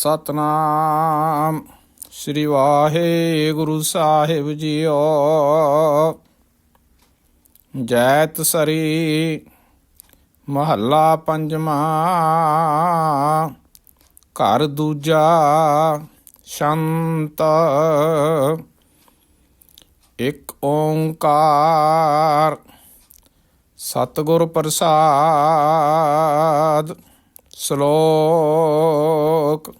ਸਤਨਾਮ। ਸ੍ਰੀ ਵਾਹਿਗੁਰੂ ਸਾਹਿਬ ਜੀਓ। ਜੈਤ ਸਰੀ, ਮਹੱਲਾ ਪੰਜਵਾਂ। ਘਰ ਦੂਜਾ, ਸ਼ੰਤ। ਇੱਕ ਓੰਕਾਰ, ਸਤਿਗੁਰ ਪ੍ਰਸਾਦ, ਸ਼ਲੋਕ।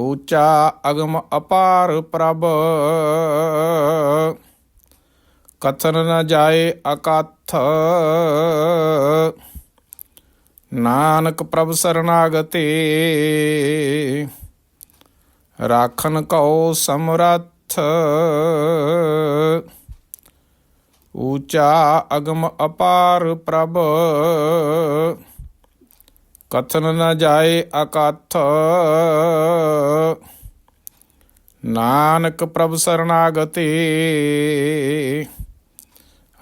ਉੱਚਾ ਅਗਮ ਅਪਾਰ ਪ੍ਰਭ। ਕਥਨ ਨ ਜਾਏ ਅਕਥ। ਨਾਨਕ ਪ੍ਰਭ ਸਰਨਾਗਤੇ। ਰਾਖਨ ਕਉ ਸਮਰੱਥ। ਉੱਚਾ ਅਗਮ ਅਪਾਰ ਪ੍ਰਭ। ਕਥਨ ਨ ਜਾਏ ਅਕਥ। ਨਾਨਕ ਪ੍ਰਭ ਸਰਨਾਗਤੇ,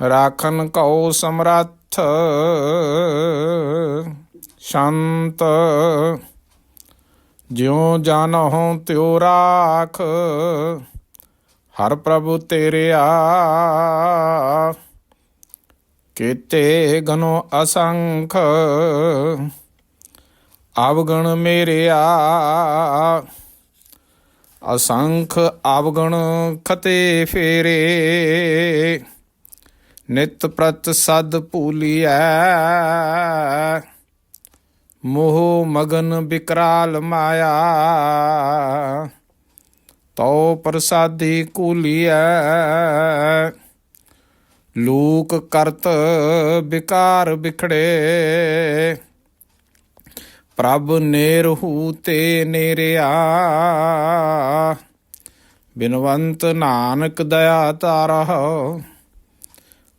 ਰਾਖਨ ਕਉ ਸਮਰੱਥ, ਸ਼ਾਂਤ। ਜਿਉ ਜਾਣਹੁ ਤਿਉ ਰਾਖ, ਹਰ ਪ੍ਰਭੂ ਤੇਰਿਆ ਕੀਤੇ ਗਨੋ ਅਸੰਖ ਆਵਗਣ ਮੇਰਿਆ ਅਸੰਖ ਆਵਗਣ ਖਤੇ ਫੇਰੇ। ਨਿਤ ਪ੍ਰਤ ਸਦ ਭੂਲੀਐ। ਮੋਹ ਮਗਨ ਬਿਕਰਾਲ ਮਾਇਆ। ਤਉ ਪ੍ਰਸਾਦੀ ਕੂਲੀਐ। ਲੋਕ ਕਰਤ ਵਿਕਾਰ ਵਿਖੜੇ ਪ੍ਰਭ ਨੇਰਹੂ ਤੇ ਨੇਰਿਆ। ਬਿਨਵੰਤ ਨਾਨਕ ਦਇਆ ਤਾਰਹੁ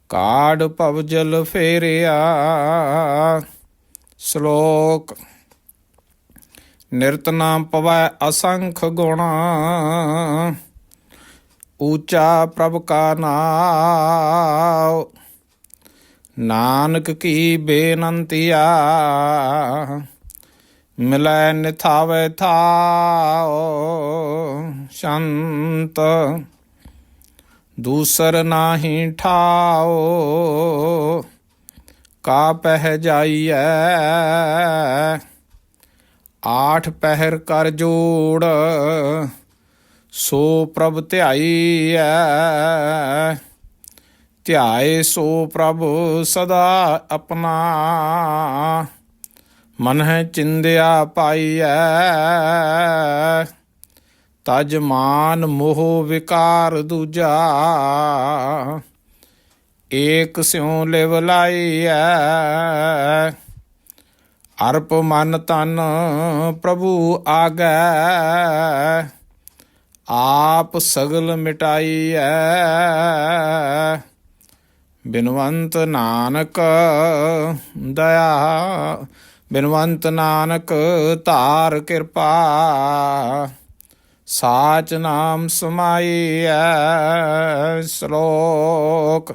ਕਾੜ ਭਵ ਜਲ ਫੇਰਿਆ। ਸ਼ਲੋਕ, ਨਿਰਤ ਨਾਮ ਪਵੈ ਅਸੰਖ ਗੁਣ, ਊਚਾ ਪ੍ਰਭ ਕਾ ਨਾਮ ਨਾਨਕ ਕੀ ਬੇਨੰਤੀਆ ਮਿਲੈ ਨਿਥਾਵੇ ਥਾਓ ਸ਼ੰਤ। ਦੂਸਰ ਨਾਹੀ ਠਾਓ ਕਾ ਪਹਿ ਜਾਈਐ। ਆਠ ਪਹਿਰ ਕਰ ਜੋੜ, ਸੋ ਪ੍ਰਭ ਧਿਆਈਐ। ਧਿਆਏ ਸੋ ਪ੍ਰਭ ਸਦਾ ਆਪਣਾ। ਮਨ ਹੈ ਚਿੰਦਿਆ ਪਾਈਐ, ਤਜ ਮਾਨ ਮੋਹ ਵਿਕਾਰ ਦੂਜਾ, ਏਕ ਸਿਉ ਲਿਵ ਲਾਈਐ। ਅਰਪ ਮਨ ਤਨ ਪ੍ਰਭੂ ਆਗੈ, ਆਪ ਸਗਲ ਮਿਟਾਈਐ। ਬਿਨਵੰਤ ਨਾਨਕ ਦਇਆ ਬਿਨਵੰਤ ਨਾਨਕ ਧਾਰ ਕਿਰਪਾ, ਸਾਚ ਨਾਮ ਸਮਾਈਐ ਸ਼ਲੋਕ।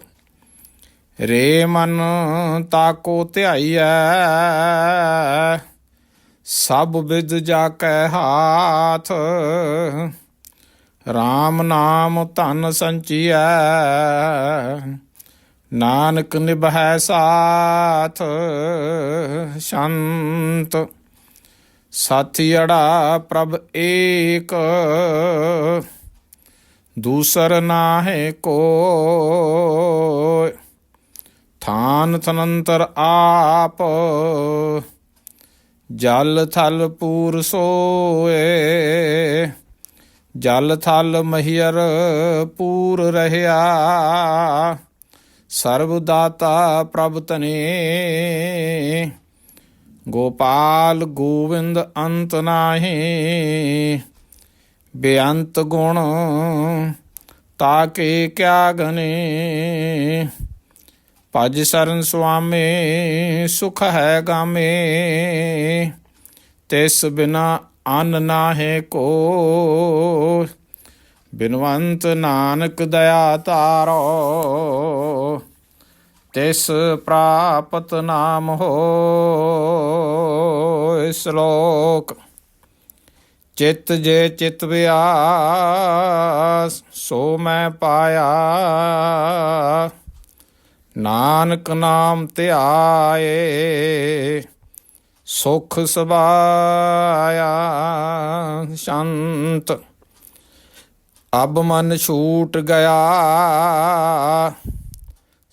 ਰੇ ਮਨ ਤਾਕੋ ਧਿਆਈਐ, ਸਭ ਵਿਦ ਜਾ ਕੈ ਹਾਥ। RAM ਨਾਮ ਧਨ ਸੰਚੀਐ ਨਾਨਕ ਨਿਭੈ ਸਾਥ ਸ਼ੰਤ। ਸਾਥੀੜਾ ਪ੍ਰਭ ਏਕ। ਦੂਸਰ ਨਾਹਿ ਕੋ ਥਾਨ ਥਨੰਤਰ ਆਪ। ਜਲ ਥਲ ਪੂਰ ਸੋਏ। ਜਲ ਥਲ ਮਹੀਰ ਪੂਰ ਰਹਿਆ। ਸਰਬ ਦਾਤਾ ਪ੍ਰਭ ਤਨੇ ਗੋਪਾਲ ਗੋਵਿੰਦ ਅੰਤ ਨਾਹੀ। ਬੇਅੰਤ ਗੁਣ ਤਾਕੇ ਕਿਆ ਗਨੇ। ਭਜ ਸਰਨ ਸੁਆਮੀ, ਸੁਖ ਹੈ ਗਾਮੇ। ਤਿਸ ਬਿਨਾ ਅਨ ਨਾਹੇ ਕੋ। ਬਿਨਵੰਤ ਨਾਨਕ ਦਇਆ ਤਾਰੋ ਤਿਸ ਪ੍ਰਾਪਤ ਨਾਮ ਹੋ ਸ਼ਲੋਕ। ਚਿਤ ਜੇ ਚਿਤ ਵਿਆ ਸੋ ਮੈਂ ਪਾਇਆ। ਨਾਨਕ ਨਾਮ ਧਿਆਏ, ਸੁਖ ਸਬਾਇਆ ਸ਼ੰਤ। ਅਬ ਮਨ ਛੂਟ ਗਿਆ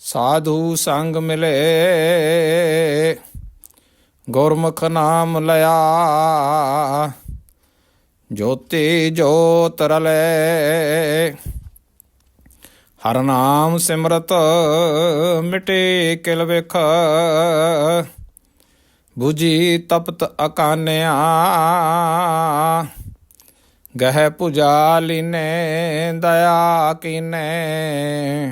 ਸਾਧੂ ਸੰਗ ਮਿਲੇ। ਗੁਰਮੁਖ ਨਾਮ ਲਿਆ। ਜੋਤੀ ਜੋਤ ਰਲੇ। ਹਰ ਨਾਮ ਸਿਮਰਤ ਮਿਟੇ ਕਿਲ ਵੇਖ। 부ਜੀ ਤਪਤ ਅਕਾਨਿਆ। ਗਹਿ ਪੁਜਾ ਲੀਨੇ ਦਇਆ ਕੀਨੇ।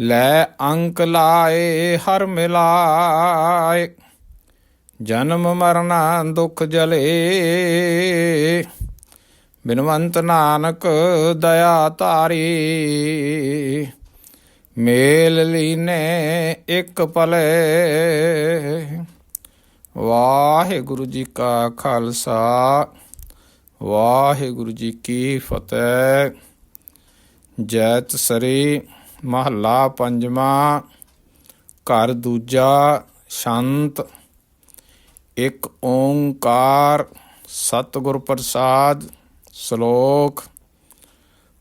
ਲੈ ਅੰਕ ਲਾਏ, ਹਰ ਮਿਲਾਏ। ਜਨਮ ਮਰਨਾ ਦੁਖ ਜਲੇ। ਬਿਨਵੰਤ ਨਾਨਕ ਦਇਆ ਧਾਰੀ। ਮੇਲ ਲੀਨੇ ਇੱਕ ਪਲੇ। ਵਾਹਿਗੁਰੂ ਜੀ ਕਾ ਖਾਲਸਾ, ਵਾਹਿਗੁਰੂ ਜੀ ਕੀ ਫਤਿਹ। ਜੈਤ ਸਰੀ। ਮਹੱਲਾ ਪੰਜਵਾਂ, ਘਰ ਦੂਜਾ, ਸ਼ੰਤ, ਇੱਕ ਓੰਕਾਰ, ਸਤਿਗੁਰ ਪ੍ਰਸਾਦ, ਸ਼ਲੋਕ,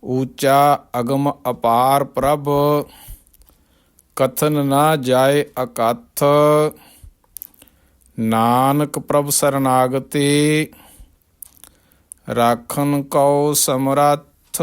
ਊਚਾ ਅਗਮ ਅਪਾਰ ਪ੍ਰਭ, ਕਥਨ ਨਾ ਜਾਏ ਅਕਥ, ਨਾਨਕ ਪ੍ਰਭ ਸਰਨਾਗਤੀ, ਰਾਖਨ ਕਉ ਸਮਰੱਥ।